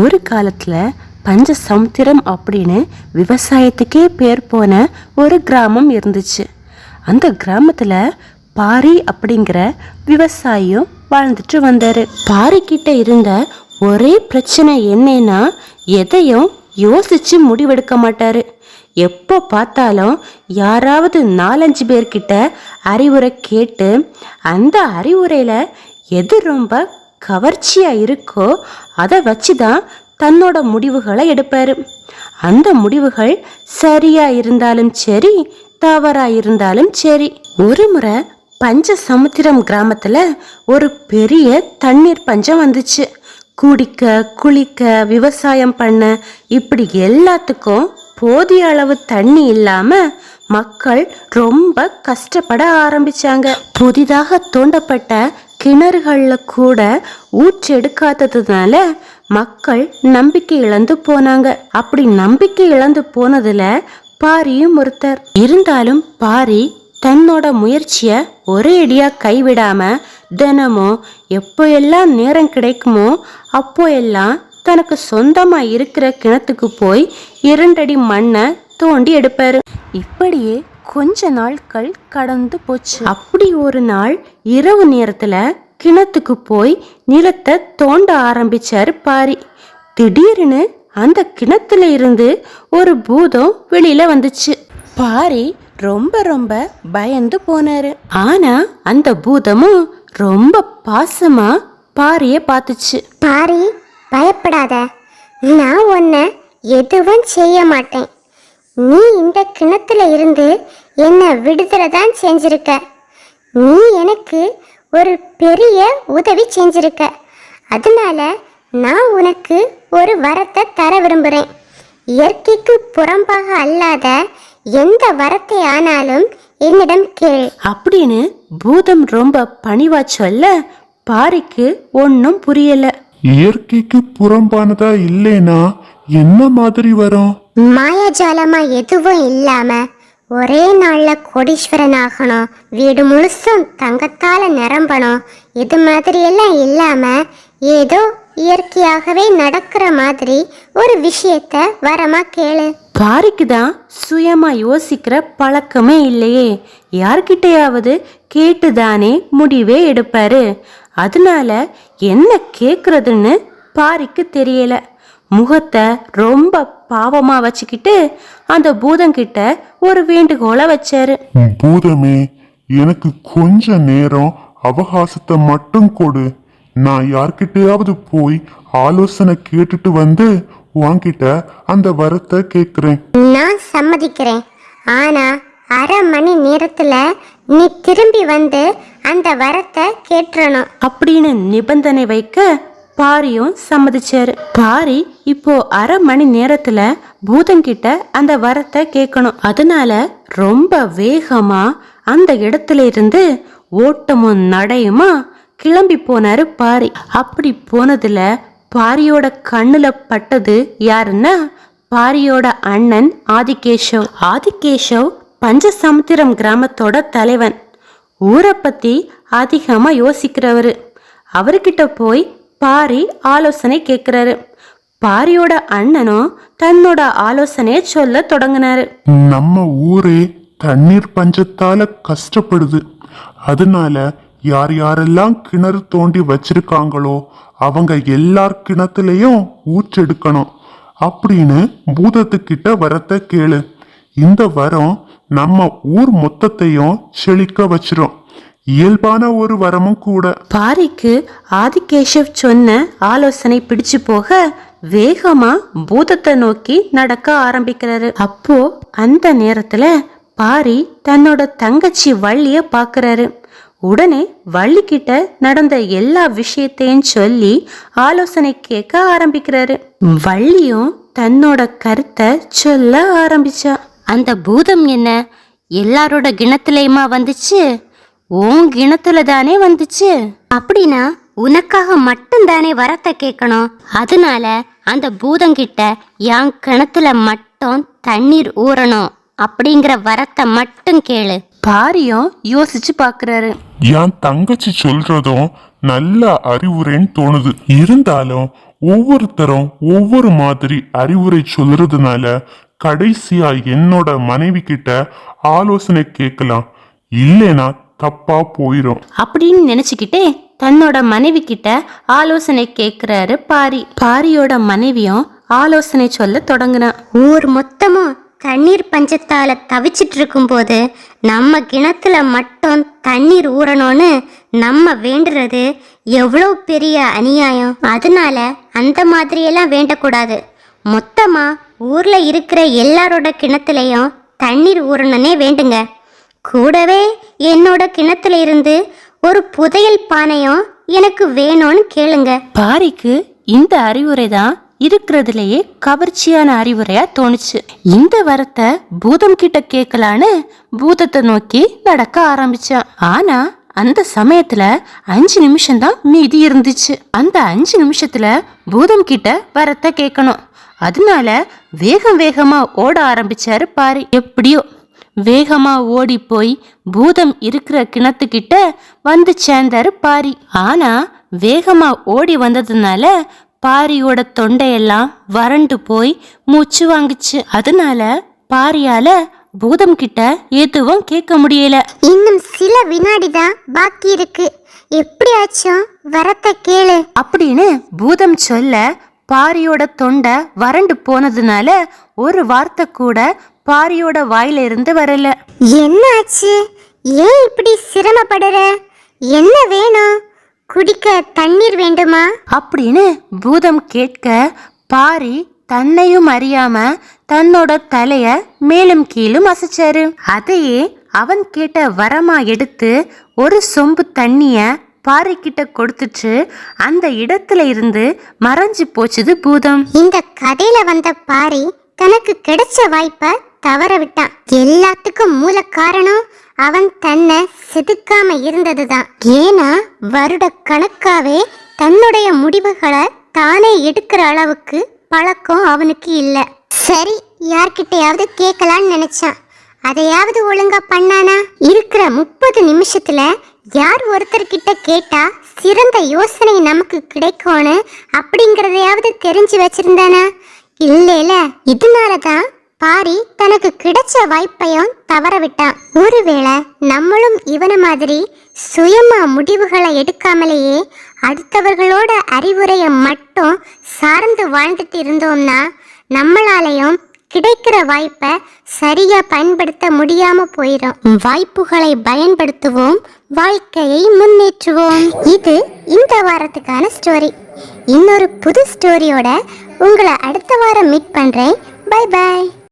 ஒரு காலத்தில் பஞ்ச சமுத்திரம் அப்படின்னு விவசாயத்துக்கே பேர் போன ஒரு கிராமம் இருந்துச்சு. அந்த கிராமத்தில் பாரி அப்படிங்கிற விவசாயியும் வாழ்ந்துட்டு வந்தார். பாரி கிட்ட இருந்த ஒரே பிரச்சனை என்னன்னா எதையும் யோசிச்சு முடிவெடுக்க மாட்டார். எப்போ பார்த்தாலும் யாராவது நாலஞ்சு பேர்கிட்ட அறிவுரை கேட்டு அந்த அறிவுரையில் எது ரொம்ப கவர்ச்சியாக இருக்கோ அதை வச்சு தான் தன்னோட முடிவுகளை எடுப்பாரு. அந்த முடிவுகள் சரியா இருந்தாலும் சரி தவறா இருந்தாலும் சரி. ஒரு முறை பஞ்ச சமுத்திரம் கிராமத்துல ஒரு பெரிய தண்ணீர் பஞ்சம் வந்துச்சு. குடிக்க குளிக்க விவசாயம் பண்ண இப்படி எல்லாத்துக்கும் போதிய அளவு தண்ணி இல்லாம மக்கள் ரொம்ப கஷ்டப்பட ஆரம்பிச்சாங்க. புதிதாக தோண்டப்பட்ட கிணறுகள்ல கூட ஊற்றெடுக்காததுனால மக்கள் நம்பிக்கை இழந்து போனாங்க. அப்படி நம்பிக்கை இழந்து போனதுல பாரியும் ஒருத்தர். இருந்தாலும் பாரி தன்னோட முயற்சிய ஒரே அடியா கைவிடாம தினமும் எப்போ எல்லாம் நேரம் கிடைக்குமோ அப்போ எல்லாம் தனக்கு சொந்தமா இருக்கிற கிணத்துக்கு போய் இரண்டடி மண்ணை தோண்டி எடுப்பாரு. இப்படியே கொஞ்ச நாட்கள் கடந்து போச்சு. அப்படி ஒரு நாள் இரவு நேரத்துல கிணத்துக்கு போய் நிலத்தை தோண்ட ஆரம்பிச்சாரு பாரி. திடீர்னு அந்த கிணத்துல இருந்து ஒரு பூதம் வெளியில வந்துச்சு. பாரி ரொம்ப ரொம்ப பயந்து போனாரு. ஆனா அந்த பூதமும் ரொம்ப பாசமா பாரிய பார்த்துச்சு. பாரி பயப்படாத. நான் உன்னை எதுவும் செய்ய மாட்டேன். நீ இந்த கிணத்துல இருந்து என்னை விடுதலை தான் செஞ்சிருக்க. நீ எனக்கு ஒரு பெரிய உதவி செஞ்சிருக்க. அதனால நான் உனக்கு ஒரு வரத்தை தர விரும்புகிறேன் இயற்கைக்கு புறம்பாக அல்லாத எந்த வரத்தை ஆனாலும் என்னிடம் கேள். அப்படின்னு பூதம் ரொம்ப பணிவா சொல்ல பாரிக்கு ஒன்றும் புரியல. இயற்கைக்கு புறம்பானதா இல்லைனா என்ன மாதிரி வரும்? மாயாஜாலமா எதுவும் இல்லாம ஒரே நாள்ல கோடீஸ்வரன் ஆகணும் வீடு முழுசும் தங்கத்தால நிரம்பணும். இது மாதிரி எல்லாம் இல்லாம ஏதோ இயற்கையாகவே நடக்கிற மாதிரி ஒரு விஷயத்த வரமா கேளு. பாரிக்கு தான் சுயமா யோசிக்கிற பழக்கமே இல்லையே. யார்கிட்டயாவது கேட்டுதானே முடிவே எடுப்பாரு. அதனால என்ன கேக்குறதுன்னு பாரிக்கு தெரியல. முகத்தை ரொம்ப பாவமா வச்சுக்கிட்டு அந்த பூதங்கிட்ட ஒரு வேண்டுகோளை வச்சாரு. பூதமே எனக்கு கொஞ்ச நேரம் அவகாசத்தை மட்டும் கொடு. நான் யார்கிட்டயாவது போய் ஆலோசனை கேட்டுட்டு வந்து உன்கிட்ட அந்த வரத்தை கேட்குறேன் நான் சம்மதிக்கிறேன். ஆனா அரை மணி நேரத்துல நீ திரும்பி வந்து அந்த வரத்தை கேட்டுறணும். அப்படின்னு நிபந்தனை வைக்க பாரியும் சம்மதிச்சாரு. பாரி இப்போ அரை மணி நேரத்துல பூதங்கிட்ட அந்த வரத்தை கேட்கணும் அதனால ரொம்ப வேகமா அந்த இடத்துல இருந்து ஓட்டமும் நடையுமா கிளம்பி போனாரு பாரி. அப்படி போனதுல பாரியோட கண்ணுல பட்டது யாருன்னா பாரியோட அண்ணன் ஆதிகேஷவ் ஆதிகேஷவ் பஞ்சசமுத்திரம் கிராமத்தோட தலைவன். ஊரை பத்தி அதிகமா யோசிக்கிறவரு. அவர்கிட்ட போய் பாரி ஆலோசனை கேட்குறாரு பாரியோட அண்ணனும் தன்னோட ஆலோசனையை சொல்ல தொடங்கினாரு. நம்ம ஊரே தண்ணீர் பஞ்சத்தால கஷ்டப்படுது. அதனால யார் யாரெல்லாம் கிணறு தோண்டி வச்சிருக்காங்களோ அவங்க எல்லார் கிணத்துலயும் ஊற்றெடுக்கணும் அப்படின்னு பூதத்துக்கிட்ட வரத்தை கேளு. இந்த வரம் நம்ம ஊர் மொத்தத்தையும் செழிக்க வச்சிரும். இயல்பான ஒரு வரமும் கூட. பாரிக்கு ஆதிகேஷவ் சொன்ன ஆலோசனை பிடிச்சு போக வேகமா பூதத்தை நோக்கி நடக்க ஆரம்பிக்கிறாரு. அப்போ அந்த நேரத்துல பாரி தன்னோட தங்கச்சி வள்ளிய பாக்குறாரு. உடனே வள்ளி கிட்ட நடந்த எல்லா விஷயத்தையும் சொல்லி ஆலோசனை கேட்க ஆரம்பிக்கிறாரு. வள்ளியும் தன்னோட கருத்தை சொல்ல ஆரம்பிச்சா. அந்த பூதம் என்ன? எல்லாரோட கிணத்துலயுமா வந்துச்சு? உன் கிணத்துல தானே வந்துச்சு? அப்படின்னா உனக்காக மட்டும்தானே வரத்தை கேட்கணும். அதனால அந்த பூதங்கிட்ட என் கிணத்துல மட்டும் தண்ணீர் ஊறணும் அப்படிங்கிற வரத்தை மட்டும் கேளு. பாரியும் யோசிச்சு பாக்குறாரு. என் தங்கச்சி சொல்றதும் நல்ல அறிவுரைன்னு தோணுது. இருந்தாலும் ஒவ்வொருத்தரும் ஒவ்வொரு மாதிரி அறிவுரை சொல்றதுனால கடைசியா என்னோட மனைவி கிட்ட ஆலோசனை கேட்கலாம். இல்லைனா தப்பா போயிடும் அப்படின்னு நினைச்சுக்கிட்டே தன்னோட மனைவி கிட்ட ஆலோசனை கேக்குறாரு பாரி. பாரியோட மனைவியும் ஆலோசனை சொல்ல தொடங்குனா. ஊர் மொத்தமும் தண்ணீர் பஞ்சத்தால தவிச்சிட்டு இருக்கும்போது நம்ம கிணத்துல மட்டும் தண்ணீர் ஊறணும்னு நம்ம வேண்டுறது எவ்வளோ பெரிய அநியாயம். அதனால அந்த மாதிரியெல்லாம் வேண்டக்கூடாது. மொத்தமா ஊர்ல இருக்கிற எல்லாரோட கிணத்துலையும் தண்ணீர் ஊறணுன்னே வேண்டுங்க. கூடவே என்னோட கிணத்துல இருந்து ஒரு புதையல் பானையும் எனக்கு வேணும்னு கேளுங்க. பாரிக்கு இந்த அறிவுரை தான் இருக்கிறதுலயே கவர்ச்சியான அறிவுரையா தோணுச்சு. இந்த வரத்தை பூதம் கிட்ட கேட்கலான்னு பூதத்தை நோக்கி நடக்க ஆரம்பிச்சான். ஆனா அந்த சமயத்துல அஞ்சு நிமிஷம் தான் மீதி இருந்துச்சு. அந்த அஞ்சு நிமிஷத்துல பூதம் கிட்ட வரத்தை கேட்கணும் அதனால வேகம் வேகமா ஓட ஆரம்பிச்சாரு பாரி. எப்படியோ வேகமா ஓடி போய் பூதம் இருக்கிற கிணத்துக்கிட்ட வந்து சேர்ந்தாரு பாரி. ஆனா வேகமா ஓடி வந்ததுனால பாரியோட தொண்டையெல்லாம் வறண்டு போய் மூச்சு வாங்குச்சு. அதனால பாரியால பூதம் கிட்ட எதுவும் கேட்க முடியல. இன்னும் சில வினாடி தான் பாக்கி இருக்கு. எப்படியாச்சும் வரத்தை கேளு. அப்படின்னு பூதம் சொல்ல பாரியோட தொண்டை வறண்டு போனதுனால ஒரு வார்த்தை கூட பாரியோட வாயில இருந்து வரல. என்னாச்சு? ஏன் இப்படி சிரமப்படுற? என்ன வேணும்? குடிக்க தண்ணீர் வேண்டுமா? அப்படின்னு பூதம் கேட்க பாரி தன்னையும் அறியாம தன்னோட தலைய மேலும் கீழும் அசைச்சாரு. அதையே அவன் கேட்ட வரமா எடுத்து ஒரு சொம்பு தண்ணிய பாரி கிட்ட கொடுத்துட்டு அந்த இடத்துல இருந்து மறைஞ்சு போச்சுது பூதம். இந்த கதையில வந்த பாரி தனக்கு கிடைச்ச வாய்ப்பை தவற விட்டான். எல்லாத்துக்கும் மூல காரணம் அவன் தன்னை செதுக்காம இருந்ததுதான். ஏன்னா வருட கணக்காவே தன்னுடைய முடிவுகளை தானே எடுக்கிற அளவுக்கு பழக்கம் அவனுக்கு இல்ல. சரி யார்கிட்டயாவது கேட்கலான்னு நினைச்சான். அதையாவது ஒழுங்கா பண்ணானா? இருக்கிற முப்பது நிமிஷத்துல யார் ஒருத்தர்கிட்ட கேட்டா சிறந்த யோசனை நமக்கு கிடைக்கும்னு அப்படிங்கறதையாவது தெரிஞ்சு வச்சிருந்தானா? இல்லைல இதனாலதான் பாரி தனக்கு கிடைச்ச வாய்ப்பையும் தவற விட்டான் ஒருவேளை நம்மளும் இவன மாதிரி சுயமா முடிவுகளை எடுக்காமலேயே அடுத்தவர்களோட அறிவுரையை மட்டும் சார்ந்து வாழ்ந்துட்டு இருந்தோம்னா நம்மளாலையும் கிடைக்கிற வாய்ப்பை சரியா பயன்படுத்த முடியாம போயிடும் வாய்ப்புகளை பயன்படுத்துவோம் வாழ்க்கையை முன்னேற்றுவோம். இது இந்த வாரத்துக்கான ஸ்டோரி இன்னொரு புது ஸ்டோரியோட உங்களை அடுத்த வாரம் மீட் பண்ணுறேன் பை பை